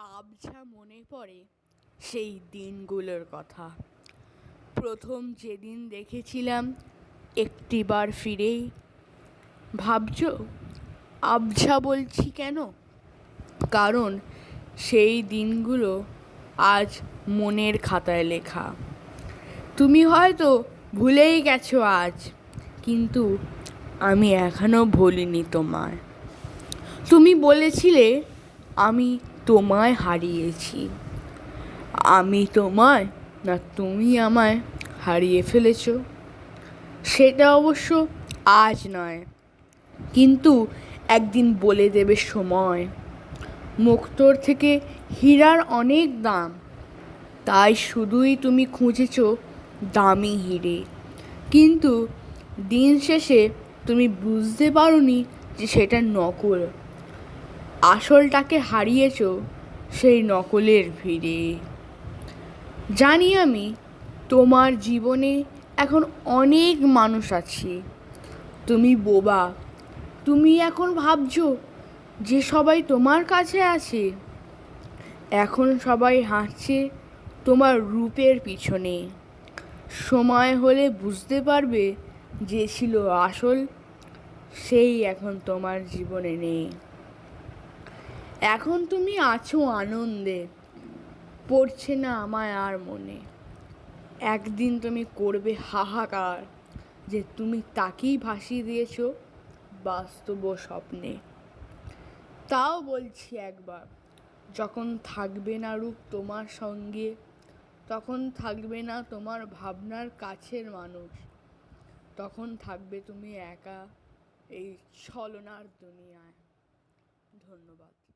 আবছা মনে পড়ে সেই দিনগুলোর কথা। প্রথম যেদিন দেখেছিলাম একটিবার ফিরেই, ভাবছ? আবছা বলছি কেন? কারণ সেই দিনগুলো আজ মনের খাতায় লেখা। তুমি হয়তো ভুলেই গেছো আজ, কিন্তু আমি এখনও ভুলিনি তোমায়। তুমি বলেছিলে আমি তোমায় হারিয়েছি। আমি তোমায় না তুমি আমায় হারিয়ে ফেলেছ। সেটা অবশ্য আজ নয়, কিন্তু একদিন বলে দেবে সময়। মুক্তোর থেকে হীরার অনেক দাম, তাই শুধুই তুমি খুঁজেছ দামি হিরে। কিন্তু দিন শেষে তুমি বুঝতে পারোনি যে সেটা নকল। আসলটাকে হারিয়েছো সেই নকলের ভিড়ে। জানি আমি তোমার জীবনে এখন অনেক মানুষ আছে। তুমি বোবা, তুমি এখন ভাবছ যে সবাই তোমার কাছে আছে। এখন সবাই হাঁটছে তোমার রূপের পিছনে। সময় হলে বুঝতে পারবে যে ছিল আসল, সেই এখন তোমার জীবনে নেই। এখন তুমি আছো আনন্দে। পড়ছে না আমায় আর মনে। একদিন তুমি করবে হাহাকার যে তুমি তাকেই ভাসিয়ে দিয়েছ বাস্তব স্বপ্নে। তাও বলছি একবার, যখন থাকবে না রূপ তোমার সঙ্গে, তখন থাকবে না তোমার ভাবনার কাছের মানুষ, তখন থাকবে তুমি একা এই ছলনার দুনিয়ায়। ধন্যবাদ।